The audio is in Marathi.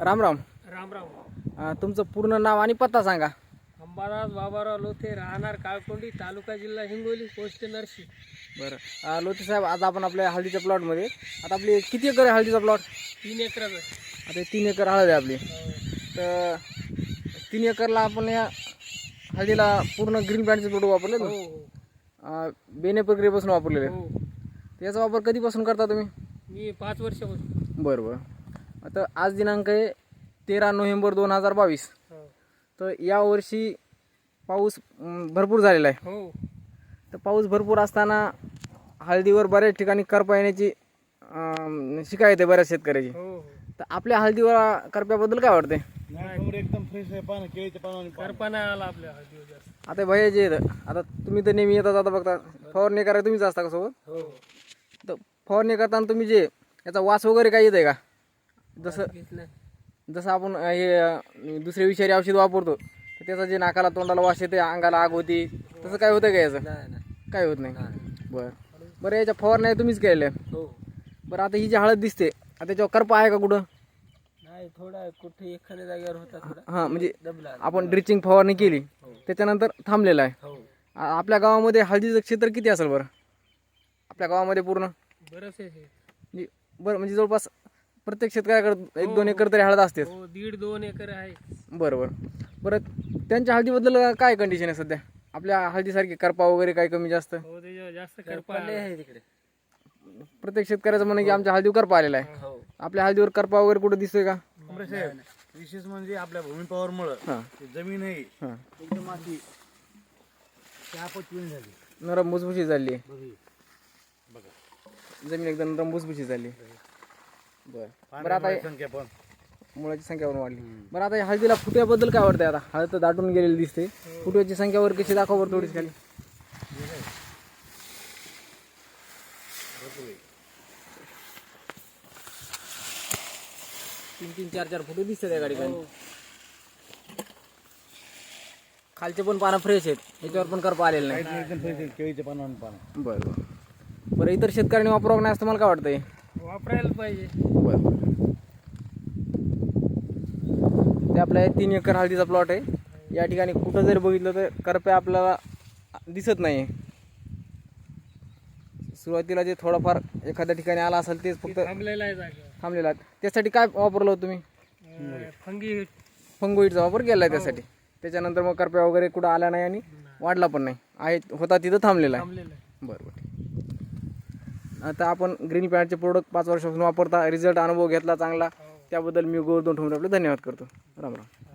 राम राम. राम राम. अं, तुमचं पूर्ण नाव आणि पत्ता सांगा. अंबादास बाबाराव लोथे राहणार काळकोंडी तालुका जिल्हा हिंगोली पोस्ट नरशी. बरं. अं, लोते साहेब आज आपण आपल्या हळदीच्या प्लॉटमध्ये आता आपली किती एकर आहे हळदीचा प्लॉट तीन एकराचं आता हे तीन एकर हळद आहे आपली. हो. तर तीन एकरला आपण या हळदीला पूर्ण ग्रीन पॅन्टचे प्रोडक्ट वापरले हो ना हो. अं, बेने प्रक्रियेपासून वापरलेले. हो. याचा वापर कधीपासून करता तुम्ही? मी पाच वर्षापासून. बरं बरं. आता आज दिनांक आहे तेरा नोव्हेंबर दोन हजार बावीस. हो. तर यावर्षी पाऊस अं, भरपूर झालेला आहे. हो. तर पाऊस भरपूर असताना हळदीवर बऱ्याच ठिकाणी करपा येण्याची अं, शिकायत आहे बऱ्याच शेतकऱ्याची. हो हो. तर आपल्या हळदीवर करप्याबद्दल काय वाटते एकदम फ्रेश आहे पानं केळीचे पानं. करपाना आला आपल्या हळदीवर जास्त. आता भैया जे आता तुम्ही तर नेहमी येतात आता बघता फवारणी करायला तुम्हीच असता का सोबत? हो. तर फवारणी करताना तुम्ही जे याचा वास वगैरे काही येत आहे का? जसं जसं आपण हे दुसरे विषारी औषध वापरतो तर त्याचं जे नाकाला तोंडाला वास येते अंगाला आग होती तसं काय होतं का याचं? काय होत नाही. बरं. बरं याच्या फवारण्या तुम्हीच केलेल्या. हो. बरं आता ही जी हळद दिसते आता त्याच्यावर करपा आहे का कुठं? नाही थोडा कुठे एखाद्या जागेवर होता थोडा. हां म्हणजे आपण ड्रिचिंग फवारणी केली त्याच्यानंतर थांबलेला आहे. हो. आपल्या गावामध्ये हळदीचं क्षेत्र किती असेल बरं? आपल्या गावामध्ये पूर्ण? बरंच आहे हे. म्हणजे बरं म्हणजे जवळपास प्रत्येक शेतकऱ्याकडे एक दोन एकर तरी हळद असतेच. हो दीड दोन एकर आहे. बरं बरं बरं त्यांच्या हळदीबद्दल काय कंडिशन आहे सध्या? आपल्या हळदीसारखी करपा वगैरे काही कमी जास्त? हो त्याच्यावर जास्त करपा आहे तिकडे. प्रत्येक शेतकऱ्याचं म्हणणं की आमच्या हळदीवर करपा आलेला आहे. हो. आपल्या हळदीवर करपा वगैरे कुठं दिसतोय का? साहेब विशेष म्हणजे आपल्या भूमिपावर मुळे हां. जमीन आहे हां. एकदम अशी झाली. नरम भुसभुशीत झाली. आहे बघी. जमीन एकदम नरम भुसभुशीत झाली. बरं. बरं आता पाण्याची संख्या पण. मुळाची संख्या पण वाढली. बरं आता या हळदीला फुट्याबद्दल काय वाटतंय आता? हळद तर दाटून गेलेली दिसते. फुटव्याची संख्या वर कशी दाखवा बरं थोडीच खाली. तीन तीन चार चार फुटे दिसते त्या गाडी खालचे पण पानं फ्रेश आहेत. याच्यावर पण करपा आलेलं नाही. केळीचे पानं पानं. बरं बरं. बरं इतर शेतकऱ्यांनी वापरावं नाही असं मला काय वाटतंय? वापरायला पाहिजे. बरं. ते आपल्या हे तीन एकर हळदीचा प्लॉट आहे. या ठिकाणी कुठं जर बघितलं तर करप्या आपल्याला दिसत नाही सुरुवातीला जे थोडंफार एखाद्या ठिकाणी आला असेल तेच फक्त थांबलेला आहे जागेवर. थांबलेला आहे. त्यासाठी काय वापरलं होतं तुम्ही? फंगी फंगोईडचा वापर केला आहे त्यासाठी. त्याच्यानंतर मग करप्या वगैरे कुठं आला नाही आणि वाढला पण नाही. आहे होता तिथं थांबलेला आहे. बरं बरं. आता आपण ग्रीन पॅन्टचे प्रोडक्ट पाच वर्षापासून वापरता रिझल्ट अनुभव घेतला चांगला त्याबद्दल मी गोवर्धन ठोंबरे आपले धन्यवाद करतो. राम राम.